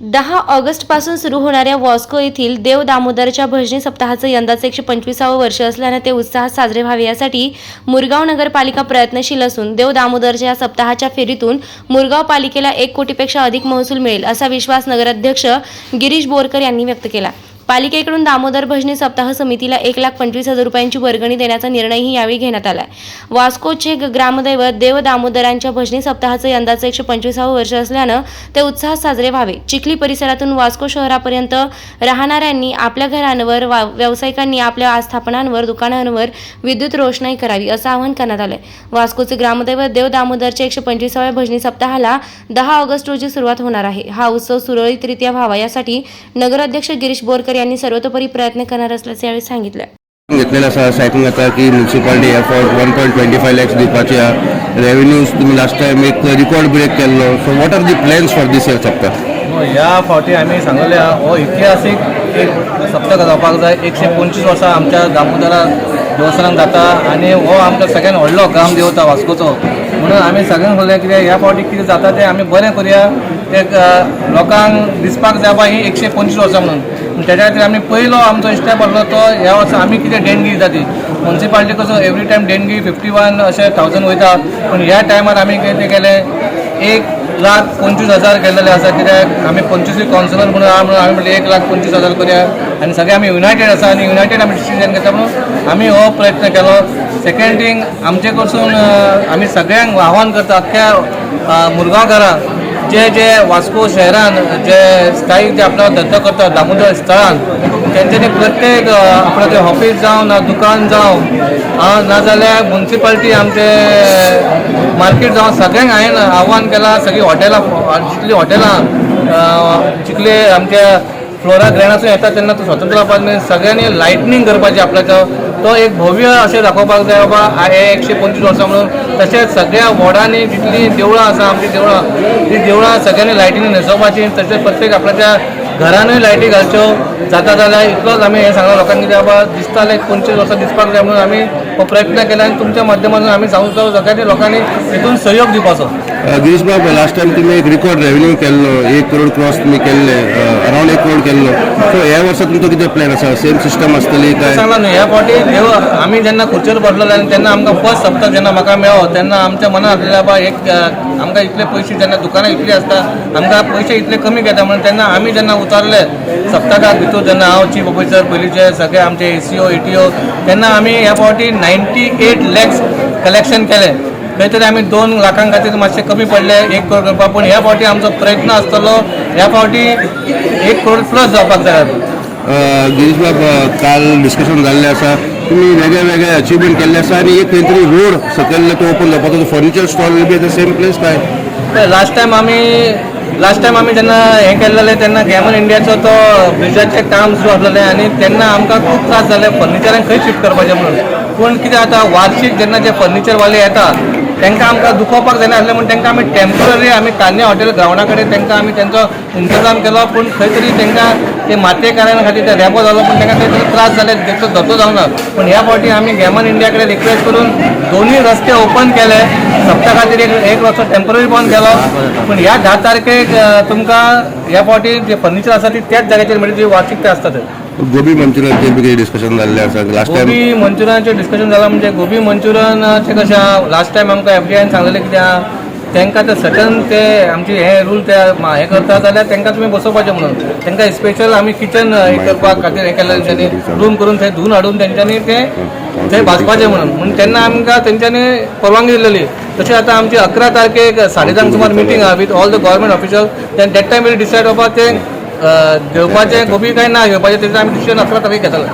दहा ऑगस्टपासून सुरू होणाऱ्या वॉस्को येथील देव दामोदरच्या भजनी सप्ताहाचं यंदाचं एकशे पंचवीसावं वर्ष असल्यानं ते उत्साहात साजरे व्हावे यासाठी मुरगाव नगरपालिका प्रयत्नशील असून देव दामोदरच्या या सप्ताहाच्या फेरीतून मुरगाव पालिकेला एक कोटीपेक्षा अधिक महसूल मिळेल असा विश्वास नगराध्यक्ष गिरीश बोरकर यांनी व्यक्त केला. पालिकेकडून दामोदर भजनी सप्ताह समितीला एक लाख पंचवीस हजार रुपयांची वर्गणी देण्याचा निर्णयही यावेळी घेण्यात आला वास्कोचे ग्रामदैवत देव दामोदरांच्या भजनी सप्ताहाचं यंदाचं एकशे पंचवीसावं वर्ष असल्यानं ते उत्साहात साजरे व्हावे. चिखली परिसरातून वास्को शहरापर्यंत राहणाऱ्यांनी आपल्या घरांवर वा व्यावसायिकांनी आपल्या आस्थापनांवर दुकानांवर विद्युत रोषणाई करावी असं आवाहन करण्यात आलंय. वास्कोचे ग्रामदैवत देव दामोदरच्या एकशे पंचवीसाव्या भजनी सप्ताहाला दहा ऑगस्ट रोजी सुरुवात होणार आहे. हा उत्सव सुरळीतरित्या व्हावा यासाठी नगराध्यक्ष गिरीश बोरकर यांनी सर्वतोपरी प्रयत्न करणार असल्याचे यावेळी सांगितलं. घेतलेलं असं असं ऐकून येतं की municipality effort one point twenty five lakhs दिवपाच्या रेव्हेन्यूज तुम्ही लास्ट टाइम एक रिकॉर्ड ब्रेक केल्लो. So what are the plans for this year सप्ताह ह्या फावटी आमी सांगले हो इतिहासीक एक सप्तक जावपाक जाय एकशे पंचवीस वर्सां आमच्या दामोदरा देवस्थानाक जाता आनी हो आमचो सगळ्यान व्हडलो ग्राम देवता वास्कोचो. म्हणून आमी सगळ्यांक उलयलें कितें ह्या फावटी कितें जाता तें आमी बरें करुया. एक लोकांक दिसपाक जाय ही एकशे पंचवीस वर्सां म्हणून. त्याच्या खातीर आमी पयलो आमचो स्टेप आसलो तो ह्या वर्सा आमी कितें देणगी दिता ती. म्युन्सिपाल्टी कसो एवरी टायम देणगी फिफ्टी वन अशें थावजंड वयता पूण ह्या टायमार आमी कितें केलें एक लाख पंचवीस हजार केलेले आसा कित्याक आमी पंचवीस कावन्सिलर म्हणून आहा म्हणून आमी म्हणलें एक लाख पंचवीस हजार करुया. आनी सगळे आमी युनायटेड आसा आनी युनायटेड आमी डिसिजन घेता म्हणून आमी हो प्रयत्न केलो. सेकंड थींग आमचे कडसून आमी सगळ्यांक आव्हान करता अख्ख्या अ, मुरगांवकारांक जे जे वास्को शहरान जे स्थायीक जे आपलो धंदो करतात दामोदर स्थळान तेंच्यांनी प्रत्येक अ, ते ऑफीस जावं ना दुकान जावं नाजाल्यार म्युन्सिपाल्टी आमचे मार्केट जावं सगळ्यांक हांवें आव्हान केलां सगळीं हॉटेलां जितलीं हॉटेलां जितले आमच्या फ्लोरा ग्रँडासून येता तेन्ना तो स्वतंत्रपासून सगळ्यांनी लायटनींग करपाची आपल्याचो तो एक भव्य अशें दाखोवपाक जाय बाबा हे एकशे पंचवीस वर्सां म्हणून तशेंच सगळ्या वॉर्डांनी जितलीं देवळां आसा आमची देवळां ती देवळां सगळ्यांनी लायटीनी न्हेसोवपाची तशेंच प्रत्येक आपल्याच्या घरानूय लायटी घालच्यो जाता जाल्यार इतलोच आमी हें सांगला लोकांक कित्याक बाबा दिसतालें लायक पंचवीस वर्सां दिसपाक जाय म्हणून आमी हो प्रयत्न केला आनी तुमच्या माध्यमातून आमी सांगूं सगळ्यांनी लोकांनी हितून सहयोग दिवपाचो. गिरीश बाब लास्ट टाइम तुम्ही एक रिकॉर्ड रेव्हेन्यू केल्लो एक करोड क्रॉस तुम्ही केल्ले अराउंड एक करोड केल्लो सो ह्या वर्सा तुमचो कितें प्लॅन आसा सेम सिस्टम आसतली काय सांगला न्हू ह्या फावटी देव आमी जेन्ना खुर्चेर बसलेले आनी तेन्ना आमकां फर्स्ट सप्तक जेन्ना म्हाका मेळ्ळो तेन्ना आमच्या मनांत आसलेलें बा एक uh, आमकां इतले पयशे जेन्ना दुकानां इतली आसता आमकां पयशे इतले कमी घेता म्हणून तेन्ना आमी जेन्ना उतारले सप्तकाक भितर जेन्ना हांव चीफ ऑफिसर पयलींचे सगळे आमचे एसीओ एटीओ तेन्ना आमी ह्या फावटी नायन्टी एट लॅक्स कलेक्शन केलें. खंय तरी आमी दोन लाखां खातीर मातशें कमी पडले एक करोड करपाक पूण ह्या फावटी आमचो प्रयत्न आसतलो ह्या फावटी एक करोड प्लस जावपाक जाय गिरीश बाब काल डिस्कशन जाल्लें आसा तुम्ही वेगळे वेगळे अचिवमेंट केल्ले आसा आनी एक खंय तरी रोड सकयल तो ओपन जावपाचो furniture stall be the same place काय? लास्ट टायम आमी लास्ट टायम आमी जेन्ना हें केल्लेलें तेन्ना गॅमन इंडियाचो तो ब्रिजाचें काम सुरू आसलेलें आनी तेन्ना आमकां खूब त्रास जाले फर्निचरान खंय शिफ्ट करपाचें म्हणून. पूण कितें जाता वार्षिक जेन्ना जे फर्निचरवाले येता तांकां आमकां दुखोवपाक जायना आसलें म्हणून तांकां आमी टेंपररी आमी कान्या हॉटेल ग्रावंडा कडेन तांकां आमी तेंचो इंतजाम केलो पूण खंय तरी तांकां ते मातयेकारां खातीर ते रेबो जालो पूण तांकां खंय तरी त्रास जाले तेचो जावंक ना. पूण ह्या फावटी आमी गॅमन इंडिया कडेन रिक्वेस्ट करून दोन्ही रस्ते ओपन केले. सप्ता खातीर एक एक वर्स टेंपररी बंद केलो. पूण ह्या धा तारखेक तुमकां ह्या फावटी जे फर्निचर आसा ती त्याच जाग्याचेर म्हणजे जी वार्षिक ते आसता थंय गोबी मंचुरियनचे बी कितें डिस्कशन जाल्लें आसा लास्ट टायम गोबी मंचुरियनाचें डिस्कशन जालां म्हणजे गोबी मंचुरियनाचें कशें लास्ट टायम आमकां एफ डी आयन सांगलेलें कितें आहा तांकां ते सटन ते आमचे हे रूल ते हे करता जाल्यार तांकां तुमी बसोवपाचें म्हणून. तांकां स्पेशल आमी किचन हे करपाक खातीर हे केलें तेंच्यांनी रूम करून थंय धुवन हाडून तेंच्यांनी ते थंय भाजपाचें म्हणून. म्हणून तेन्ना आमकां तेंच्यांनी परवानगी दिलेली. तशें आतां आमची अकरा तारखेक साडे धांक सुमार मिटींग आहा with all the government official then date time will decide बाबा ते घेवपाचें गोपी काय ना घेवपाचें तेजें आमी डिसिजन अकरा तरी घेतलं.